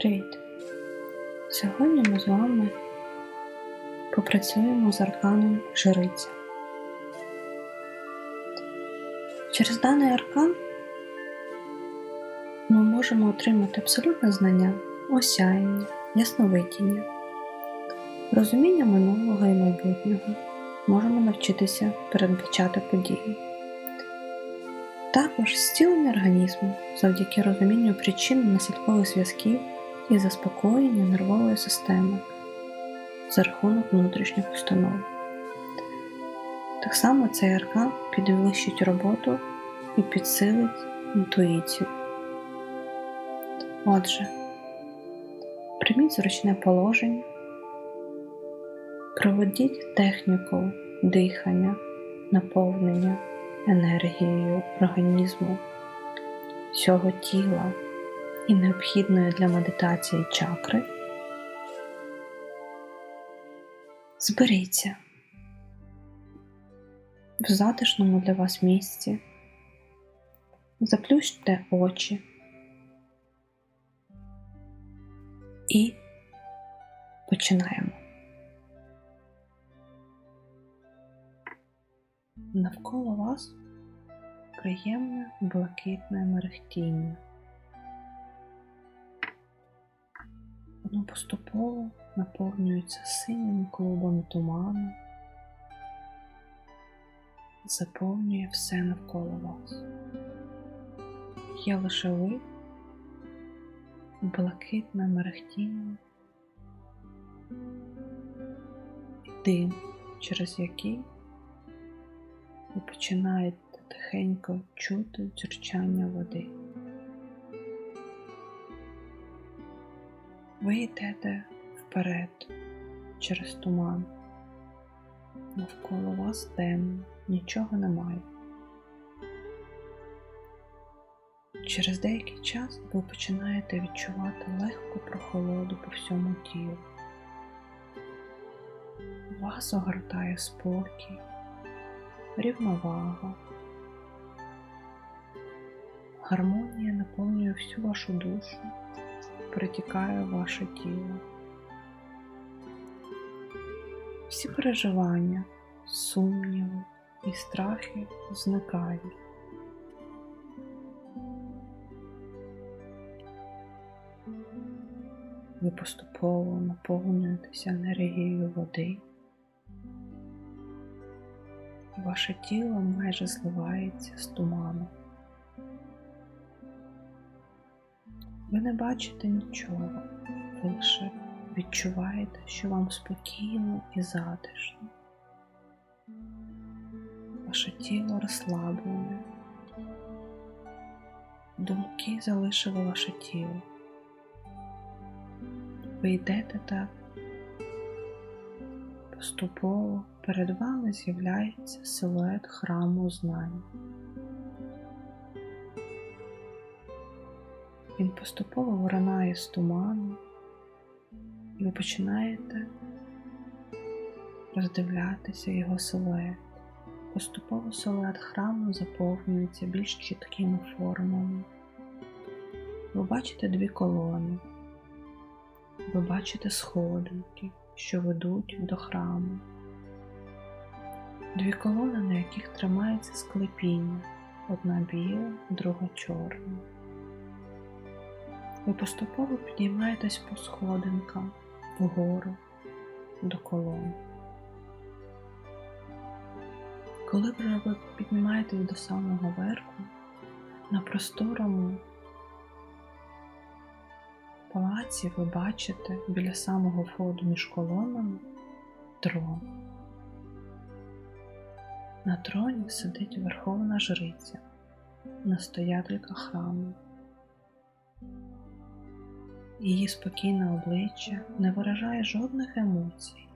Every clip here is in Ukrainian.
Привіт! Сьогодні ми з вами попрацюємо з арканом Жриця. Через даний аркан ми можемо отримати абсолютне знання, осяяння, ясновидіння, розуміння минулого і майбутнього, можемо навчитися передбачати події. Також зцілення організму завдяки розумінню причин наслідкових зв'язків і заспокоєння нервової системи за рахунок внутрішніх установ. Так само цей аркан підвищить роботу і підсилить інтуїцію. Отже, прийміть зручне положення, проведіть техніку дихання, наповнення енергією організму, всього тіла і необхідної для медитації чакри. Зберіться в затишному для вас місці, заплющте очі і починаємо. Навколо вас приємне блакитне мерехтіння. Воно поступово наповнюється синім клубом туману, заповнює все навколо вас. Є лише ви, блакитне мерехтіння дим, через який ви починаєте тихенько чути дзюрчання води. Ви йдете вперед через туман. Навколо вас темно, нічого немає. Через деякий час ви починаєте відчувати легку прохолоду по всьому тілу. Вас огортає спокій, рівновага. Гармонія наповнює всю вашу душу, притікає ваше тіло. Всі переживання, сумніви і страхи зникають. Ви поступово наповнюєтеся енергією води. Ваше тіло майже зливається з туманом. Ви не бачите нічого, лише відчуваєте, що вам спокійно і затишно. Ваше тіло розслаблене, думки залишили ваше тіло. Ви йдете так, поступово перед вами з'являється силует храму знань. Він поступово виринає з туману, і ви починаєте роздивлятися його силует. Поступово силует храму заповнюється більш чіткими формами. Ви бачите дві колони, ви бачите сходинки, що ведуть до храму. Дві колони, на яких тримається склепіння, одна біла, друга чорна. Ви поступово підіймаєтесь по сходинкам вгору до колон. Коли ви піднімаєтесь до самого верху, на просторому палаці ви бачите біля самого входу між колонами трон. На троні сидить верховна жриця, настоятелька храму. Її спокійне обличчя не виражає жодних емоцій.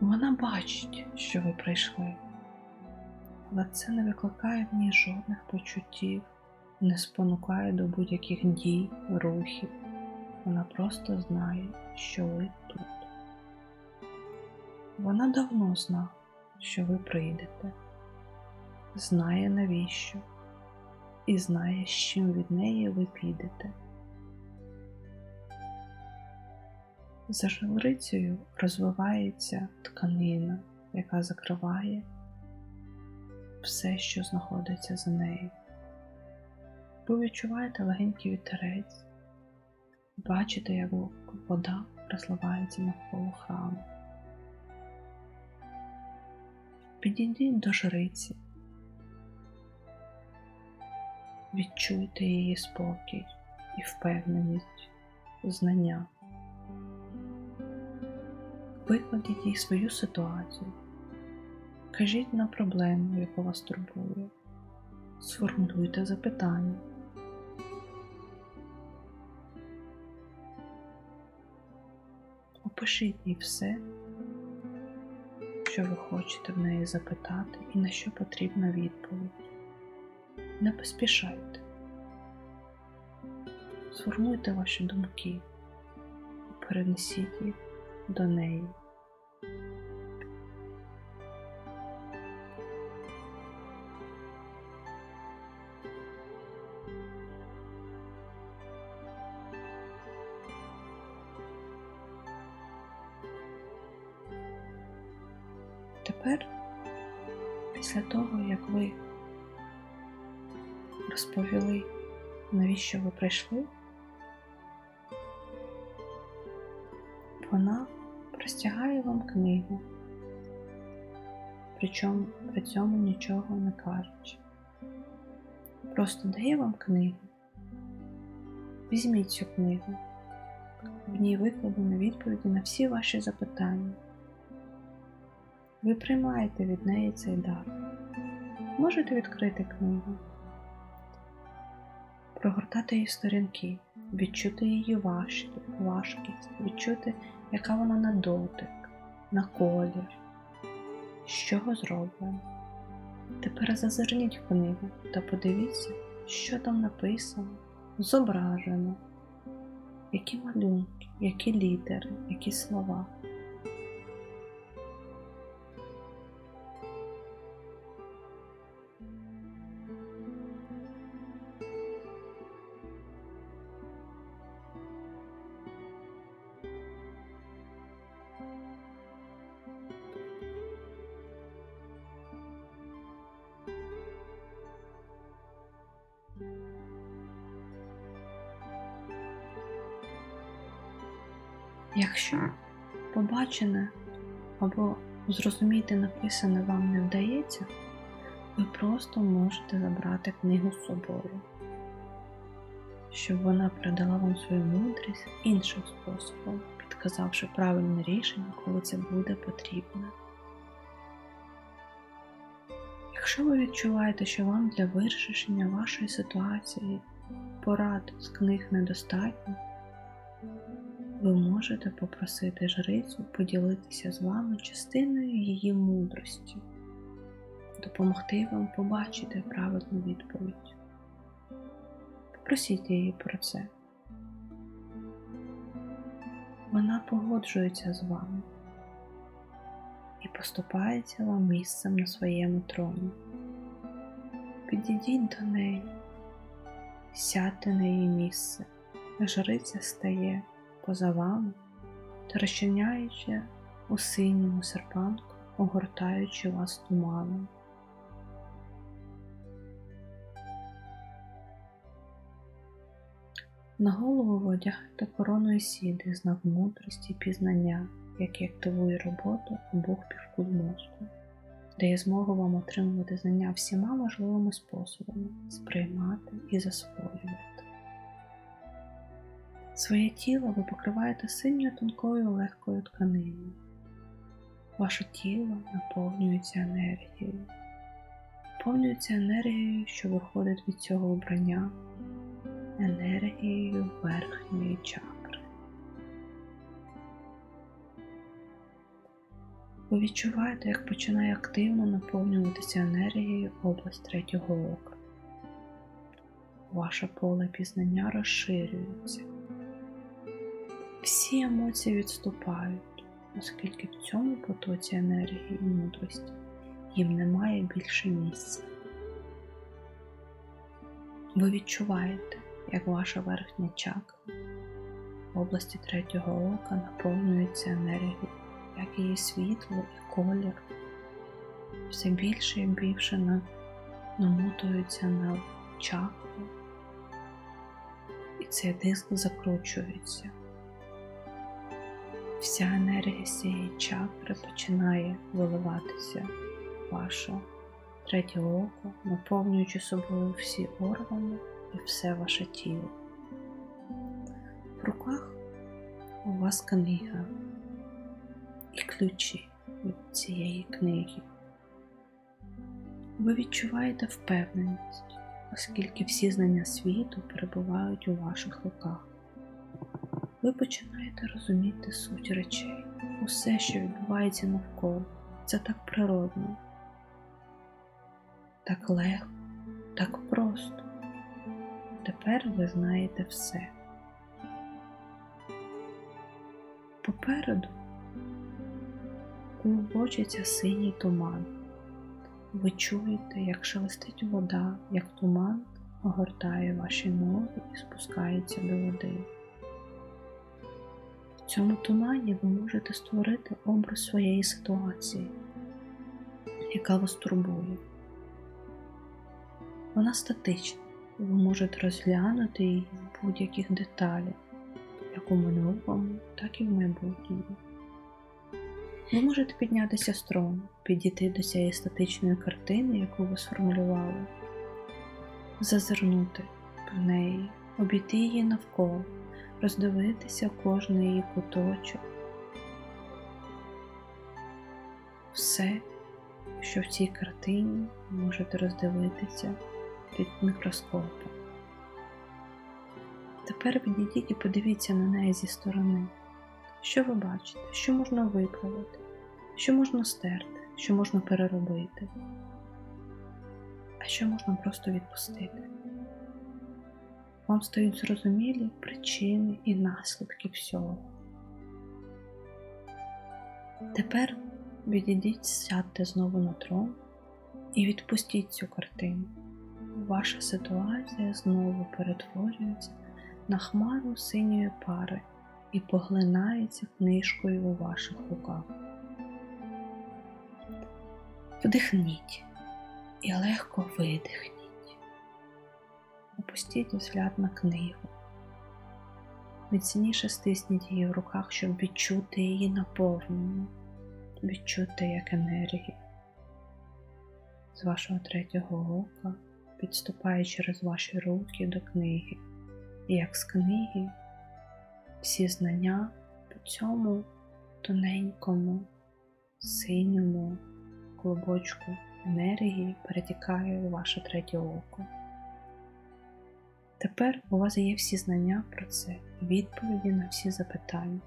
Вона бачить, що ви прийшли, але це не викликає в ній жодних почуттів, не спонукає до будь-яких дій, рухів. Вона просто знає, що ви тут. Вона давно знає, що ви прийдете, знає навіщо і знає, з чим від неї ви підете. За жрицею розвивається тканина, яка закриває все, що знаходиться за нею. Ви відчуваєте легенький вітерець, бачите, як вода розливається навколо храму. Підійдіть до жриці, відчуйте її спокій і впевненість, знання. Викладіть їй свою ситуацію, кажіть на проблему, яка вас турбує, сформулюйте запитання. Опишіть їй все, що ви хочете в неї запитати і на що потрібна відповідь. Не поспішайте. Сформуйте ваші думки і перенесіть їх до неї. Тепер, після того, як ви розповіли, навіщо ви прийшли, вона простягає вам книгу, причому при цьому нічого не кажучи. Просто дає вам книгу. Візьміть цю книгу. В ній викладено відповіді на всі ваші запитання. Ви приймаєте від неї цей дар. Можете відкрити книгу, прогортати її сторінки, відчути її важкість, відчути, яка вона на дотик, на колір, з чого зроблена. Тепер зазирніть в книгу та подивіться, що там написано, зображено, які малюнки, які літери, які слова. Якщо побачене або зрозуміти написане вам не вдається, ви просто можете забрати книгу з собою, щоб вона передала вам свою мудрість іншим способом, підказавши правильне рішення, коли це буде потрібно. Якщо ви відчуваєте, що вам для вирішення вашої ситуації порад з книг недостатньо, ви можете попросити жрицю поділитися з вами частиною її мудрості, допомогти вам побачити правильну відповідь. Попросіть її про це. Вона погоджується з вами і поступається вам місцем на своєму троні. Підійдіть до неї, сядьте на її місце, жриця стає поза вами та розчиняючи у синьому серпанку, огортаючи вас туманом. На голову ви одягаєте корону Ісіди, знак мудрості і пізнання, який активує роботу обох півкуль мозку, дає змогу вам отримувати знання всіма можливими способами, сприймати і засвоювати. Своє тіло ви покриваєте синьою тонкою легкою тканиною. Ваше тіло наповнюється енергією, наповнюється енергією, що виходить від цього обрання, енергією верхньої чакри. Ви відчуваєте, як починає активно наповнюватися енергією область третього ока. Ваше поле пізнання розширюється. Всі емоції відступають, оскільки в цьому потоці енергії і мудрості їм немає більше місця. Ви відчуваєте, як ваша верхня чакра в області третього ока наповнюється енергією, як її світло і колір все більше і більше на- намотуються на чакру, і цей диск закручується. Вся енергія цієї чакри починає виливатися в ваше третє око, наповнюючи собою всі органи і все ваше тіло. В руках у вас книга і ключі від цієї книги. Ви відчуваєте впевненість, оскільки всі знання світу перебувають у ваших руках. Ви починаєте розуміти суть речей, усе, що відбувається навколо. Це так природно, так легко, так просто. Тепер ви знаєте все. Попереду клубочиться синій туман. Ви чуєте, як шелестить вода, як туман огортає ваші ноги і спускається до води. В цьому тумані ви можете створити образ своєї ситуації, яка вас турбує. Вона статична, ви можете розглянути її в будь-яких деталях, як у минулому, так і в майбутньому. Ви можете піднятися з трону, підійти до цієї статичної картини, яку ви сформулювали, зазирнути в неї, обійти її навколо, роздивитися кожний її куточок. Все, що в цій картині можете роздивитися під мікроскопом. Тепер відійдіть і подивіться на неї зі сторони. Що ви бачите, що можна виправити, що можна стерти, що можна переробити, а що можна просто відпустити. Вам стають зрозумілі причини і наслідки всього. Тепер відійдіть, сядьте знову на трон і відпустіть цю картину. Ваша ситуація знову перетворюється на хмару синьої пари і поглинається книжкою у ваших руках. Вдихніть і легко видихніть. Опустіть взгляд на книгу. Міцніше стисніть її в руках, щоб відчути її наповнення, відчути як енергію. З вашого третього ока підступає через ваші руки до книги, і як з книги всі знання по цьому тоненькому, синьому клубочку енергії перетікає у ваше третє око. Тепер у вас є всі знання про це, відповіді на всі запитання.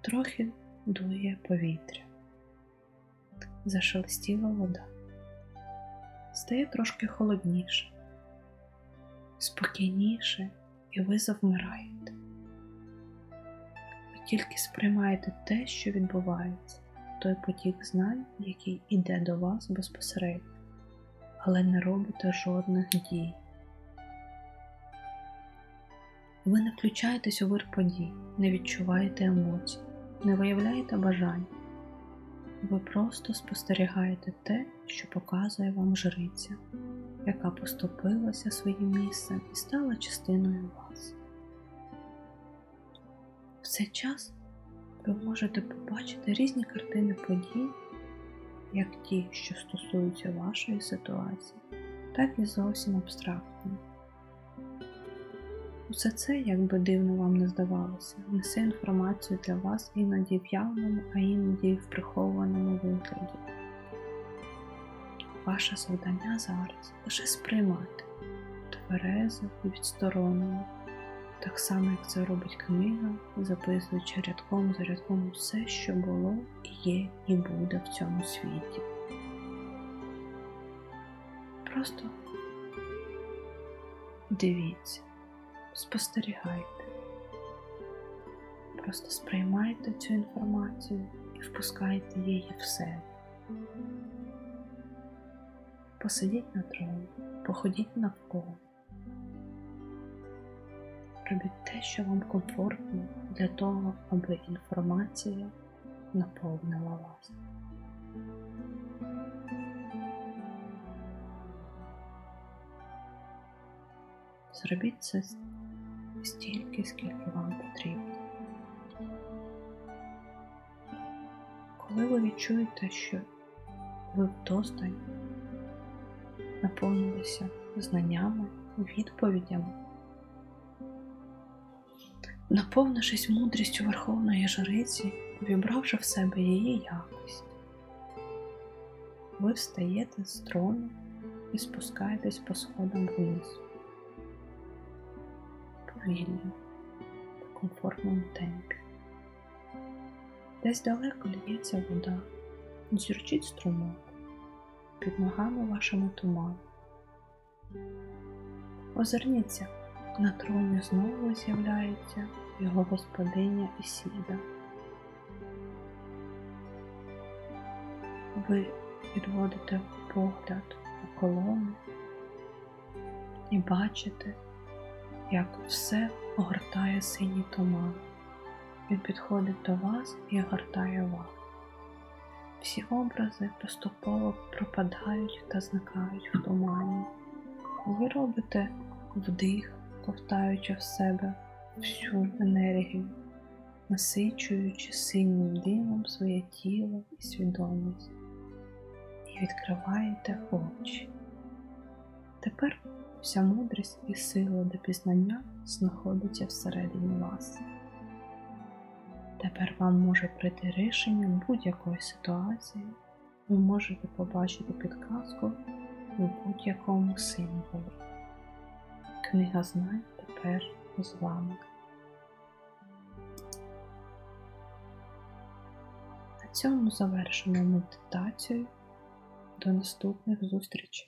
Трохи дує повітря, зашелестіла вода, стає трошки холодніше, спокійніше, і ви завмираєте. Ви тільки сприймаєте те, що відбувається, той потік знань, який іде до вас безпосередньо, але не робите жодних дій. Ви не включаєтесь у вир подій, не відчуваєте емоцій, не виявляєте бажань. Ви просто спостерігаєте те, що показує вам жриця, яка поступилася своїм місцем і стала частиною вас. В цей час ви можете побачити різні картини подій, як ті, що стосуються вашої ситуації, так і зовсім абстрактні. Усе це, як би дивно вам не здавалося, несе інформацію для вас іноді в явному, а іноді в прихованому вигляді. Ваше завдання зараз лише сприймати тверезо і відсторонено, так само, як це робить книга, записуючи рядком за рядком все, що було, є і буде в цьому світі. Просто дивіться спостерігайте. Просто сприймайте цю інформацію і впускайте її в себе. Посидіть на троні, Походіть навколо. Робіть те, що вам комфортно для того, аби інформація наповнила вас. Зробіть це стільки, скільки вам потрібно. Коли ви відчуєте, що ви вдосталь наповнилися знаннями, відповідями, наповнившись мудрістю Верховної Жриці, вібравши в себе її якість, ви встаєте з трону і спускаєтесь по сходам вниз. Повільно, в комфортному темпі. Десь далеко лється вода, зюрчить струмок, під ногами вашими туман. Озирніться, на троні знову з'являється його господиня Ісіда. Ви відводите погляд у колони і бачите, як все огортає синій туман. Він підходить до вас і огортає вас. Всі образи поступово пропадають та зникають в тумані. Ви робите вдих, ковтаючи в себе всю енергію, насичуючи синім димом своє тіло і свідомість, і відкриваєте очі. Тепер вся мудрість і сила до пізнання знаходиться всередині вас. Тепер вам може прийти рішення будь-якої ситуації, ви можете побачити підказку у будь-якому символі. Книга знань тепер з вами. На цьому завершимо медитацію. До наступних зустрічей!